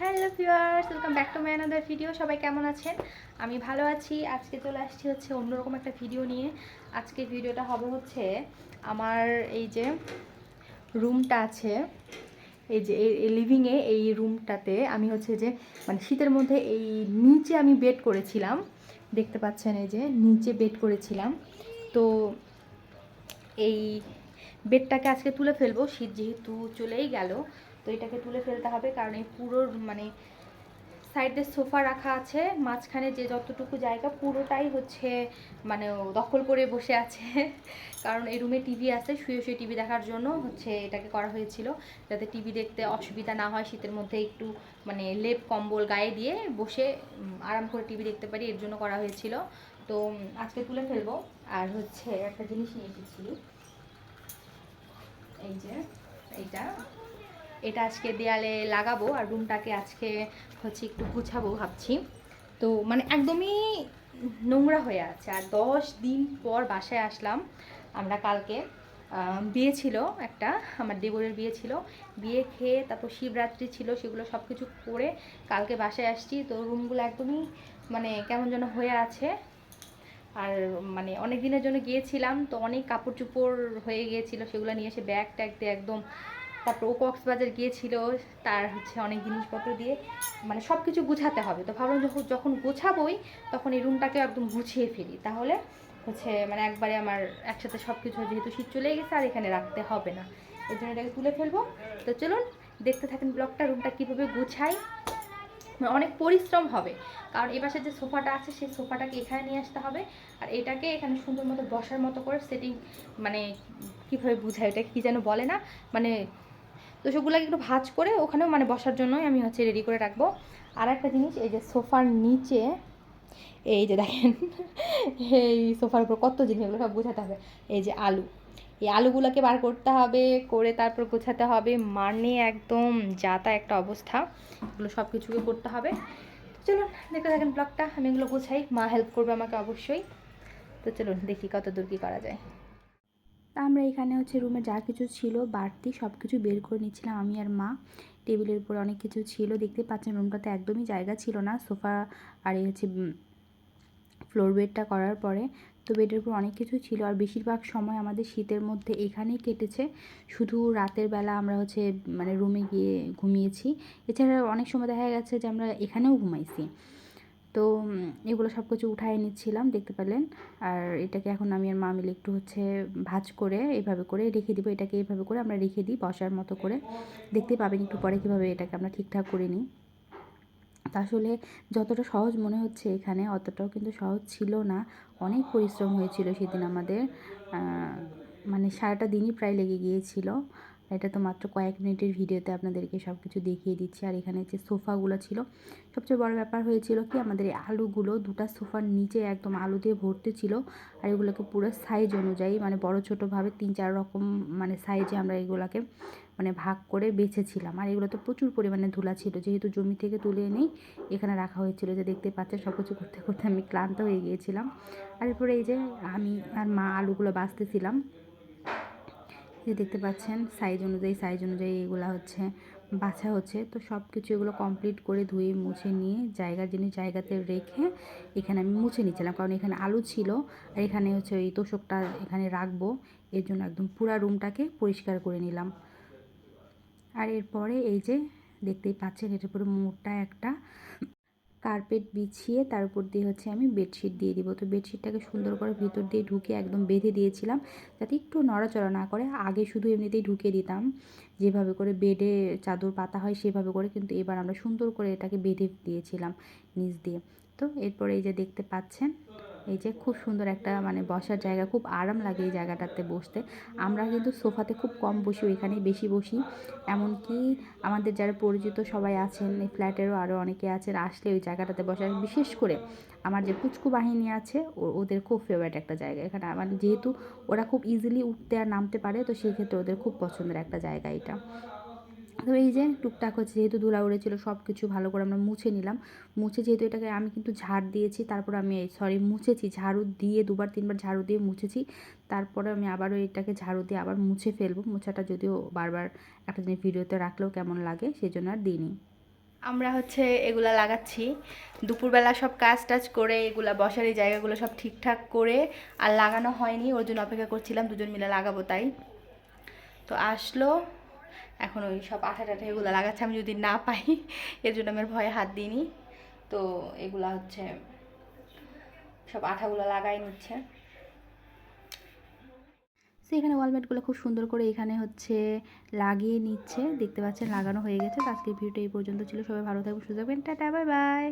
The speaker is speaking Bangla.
Hello viewers, welcome back to my another video সবাই কেমন আছেন? আমি ভালো আছি। আজকে চলে আসছি হচ্ছে অন্যরকম একটা ভিডিও নিয়ে। আজকে ভিডিওটা হবে হচ্ছে আমার এই যে রুমটা আছে। এই যে এই লিভিংয়ে এই রুমটাতে আমি হচ্ছে যে মানে শীতের মধ্যে এই নিচে আমি বেড করেছিলাম। দেখতে পাচ্ছেন এই যে নিচে বেড করেছিলাম। তো এই বেডটাকে আজকে তুলে ফেলব। শীত যেহেতু চলেই গেল তো এটাকে তুলে ফেলতে হবে, কারণ এই পুরো মানে সাইডে সোফা রাখা আছে, মাঝখানে যে যতটুকু জায়গা পুরোটাই হচ্ছে মানে দখল করে বসে আছে। কারণ এই রুমে টিভি আছে, শুয়ে শুয়ে টিভি দেখার জন্য হচ্ছে এটাকে করা হয়েছিল, যাতে টিভি দেখতে অসুবিধা না হয়, শীতের মধ্যে একটু মানে লেপ, কম্বল গায়ে দিয়ে বসে আরাম করে টিভি দেখতে পারি, এর জন্য করা হয়েছিল। তো আজকে তুলে ফেলব। আর হচ্ছে একটা জিনিস নিয়ে এসেছি। এই যে, এইটা। এটা আজকে দেয়ালে লাগাবো আর রুমটাকে আজকে হচ্ছে একটু গুছাবো ভাবছি। তো মানে একদমই নোংরা হয়ে আছে। আর দশ দিন পর বাসায় আসলাম আমরা কালকে। বিয়ে ছিল একটা, আমার দেবরের বিয়ে ছিল। বিয়ে খেয়ে তারপর শিবরাত্রি ছিল, সেগুলো সব কিছু করে কালকে বাসায় আসছি। তো রুমগুলো একদমই মানে কেমন যেন হয়ে আছে। আর মানে অনেক দিনের জন্য গিয়েছিলাম, তো অনেক কাপড় চোপড় হয়ে গিয়েছিল, সেগুলো নিয়ে এসে ব্যাগ ট্যাগ দিয়ে একদম তারপর ও কক্সবাজার গিয়েছিল, তার হচ্ছে অনেক জিনিসপত্র দিয়ে মানে সব কিছু গুছাতে হবে। তো ভাবলাম যখন যখন গোছাবোই, তখন এই রুমটাকে একদম গুছিয়ে ফেলি। তাহলে হচ্ছে মানে একবারে আমার একসাথে সব কিছু যেহেতু শীত চলে গেছে, আর এখানে রাখতে হবে না। এর জন্য এটাকে তুলে ফেলব। তো চলুন, দেখতে থাকেন ব্লগটা রুমটা কীভাবে গুছাই। মানে অনেক পরিশ্রম হবে। কারণ এ পাশে যে সোফাটা আছে, সেই সোফাটাকে এখানে নিয়ে আসতে হবে। আর এটাকে এখানে সুন্দর মতো বসার মতো করে সেটিং মানে কীভাবে বুঝায়, এটা কী যেন বলে না? মানে তো সেগুলোকে একটু ভাজ করে ওখানেও মানে বসার জন্যই আমি হচ্ছে রেডি করে রাখব। আর একটা জিনিস, এই যে সোফার নিচে, এই যে দেখেন, এই সোফার উপর কত জিনিস, এগুলো সব গোছাতে হবে। এই যে আলু, এই আলুগুলোকে বার করতে হবে, করে তারপর গোছাতে হবে। মানে একদম যাতা একটা অবস্থা, এগুলো সব কিছুকে করতে হবে। চলুন, দেখতে থাকেন ব্লগটা, আমি এগুলো গোছাই, মা হেল্প করবে আমাকে অবশ্যই। তো চলুন, দেখি কত দূর কী করা যায়। তা আমরা এখানে হচ্ছে রুমে যা কিছু ছিল, বাড়তি সব কিছু বের করে নিচ্ছিলাম, আমি আর মা। টেবিলের উপর অনেক কিছু ছিল, দেখতে পাচ্ছেন রুমটাতে একদমই জায়গা ছিল না, সোফা আর এই হচ্ছে ফ্লোর বেডটা করার পরে। তো বেডের উপর অনেক কিছু ছিল, আর বেশিরভাগ সময় আমাদের শীতের মধ্যে এখানেই কেটেছে। শুধু রাতের বেলা আমরা হচ্ছে মানে রুমে গিয়ে ঘুমিয়েছি। এছাড়া অনেক সময় দেখা গেছে যে আমরা এখানেও ঘুমাইছি। তো এগুলো সব কিছু উঠায় নিচ্ছিলাম, দেখতে পেলেন। আর এটাকে এখন আমি আর মা মিলে একটু হচ্ছে ভাজ করে এভাবে করে রেখে দিব। এটাকে এভাবে করে আমরা রেখে দিই বসার মতো করে। দেখতে পাবেন একটু পরে কীভাবে এটাকে আমরা ঠিকঠাক করে নিই। তা আসলে যতটা সহজ মনে হচ্ছে এখানে, অতটাও কিন্তু সহজ ছিল না। অনেক পরিশ্রম হয়েছিল সেদিন আমাদের। মানে সারাটা দিনই প্রায় লেগে গিয়েছিল। এটা তো মাত্র কয়েক মিনিটের ভিডিওতে আপনাদেরকে সব কিছু দেখিয়ে দিচ্ছি। আর এখানে যে সোফাগুলো ছিল, সবচেয়ে বড় ব্যাপার হয়েছিল কি, আমাদের এই আলুগুলো দুটো সোফার নিচে একদম আলু দিয়ে ভর্তি ছিল। আর এগুলোকে পুরো সাইজ অনুযায়ী মানে বড় ছোটোভাবে তিন চার রকম মানে সাইজে আমরা এগুলোকে মানে ভাগ করে বেছেছিলাম। আর এগুলো তো প্রচুর পরিমাণে ধুলা ছিল। যেহেতু জমি থেকে তুলে এনেই, এখানে রাখা হয়েছিল যে দেখতে পাচ্ছেন সব কিছু করতে করতে আমি ক্লান্ত হয়ে গিয়েছিলাম। আর এরপরে এই যে আমি আর মা আলুগুলো বাছতেছিলাম যে দেখতে পাচ্ছেন সাইজ অনুযায়ী সাইজ অনুযায়ী এগুলো হচ্ছে, বাছা হচ্ছে। তো সব কিছু এগুলো কমপ্লিট করে ধুয়ে, মুছে নিয়ে জায়গার জিনিস জায়গাতে রেখে এখানে আমি মুছে নিচ্ছিলাম কারণ এখানে আলু ছিল আর এখানে হচ্ছে ওই তোষকটা এখানে রাখব। এর জন্য একদম পুরা রুমটাকে পরিষ্কার করে নিলাম। আর এরপরে এই যে দেখতেই পাচ্ছেন, এটার উপরে মোটা একটা কার্পেট বিছিয়ে তার উপর দিয়ে হচ্ছে আমি বেডশিট দিয়ে দিব। তো বেডশিটটাকে সুন্দর করে ভিতর দিয়ে ঢুকে একদম বেঁধে দিয়েছিলাম যাতে একটু নড়াচড়া না করে। আগে শুধু এমনিতেই ঢুকে দিতাম। যেভাবে করে বেডে চাদর পাতা হয় সেভাবে করে কিন্তু এবার আমরা সুন্দর করে এটাকে বেঁধে দিয়েছিলাম নিচ দিয়ে। তো এরপরে এই যে দেখতে পাচ্ছেন এই যে খুব সুন্দর একটা মানে বসার জায়গা, খুব আরাম লাগে এই জায়গাটাতে বসতে। আমরা কিন্তু সোফাতে খুব কম বসি, ওইখানেই বেশি বসি। এমনকি আমাদের যারা পরিচিত সবাই আছেন, এই ফ্ল্যাটেরও আরও অনেকে আছেন, আসলে ওই জায়গাটাতে বসার বিশেষ করে আমার যে পুচকু বাহিনী আছে ওদের খুব ফেভারিট একটা জায়গা। এখানে মানে যেহেতু ওরা খুব ইজিলি উঠতে আর নামতে পারে, তো সেই ক্ষেত্রে ওদের খুব পছন্দের একটা জায়গা এটা। তো এই যে টুকটাক হচ্ছে, যেহেতু ধুলা উড়েছিল সব কিছু ভালো করে আমরা মুছে নিলাম। মুছে যেহেতু এটাকে আমি কিন্তু ঝাড় দিয়েছি, তারপর আমি সরি মুছেছি, ঝাড়ু দিয়ে দুবার, তিনবার ঝাড়ু দিয়ে মুছেছি। তারপরে আমি আবারও এটাকে ঝাড়ু দিয়ে আবার মুছে ফেলব। মুছাটা যদিও বারবার একটা জিনিস ভিডিওতে রাখলেও কেমন লাগে সেই জন্য আর দিইনি। আমরা হচ্ছে এগুলা লাগাচ্ছি। দুপুরবেলা সব কাজ টাজ করে, এগুলা বসার এই জায়গাগুলো সব ঠিকঠাক করে, আর লাগানো হয়নি, ওর জন্য অপেক্ষা করছিলাম, দুজন মিলে লাগাবো তাই। তো আসলো এখন ওই সব আঠা টাঠা এগুলো লাগাচ্ছে, আমি যদি না পাই, এর জন্য আমার ভয়ে হাত দিইনি। তো এগুলা হচ্ছে সব আঠাগুলো লাগাই নিচ্ছে। তো এখানে ওয়ালমেটগুলো খুব সুন্দর করে এখানে হচ্ছে লাগিয়ে নিচ্ছে। দেখতে পাচ্ছেন, লাগানো হয়ে গেছে। আজকে আজকের ভিডিওটা এই পর্যন্ত ছিল। সবাই ভালো থাকবেন, সুস্থ থাকবেন। Tata, bye bye.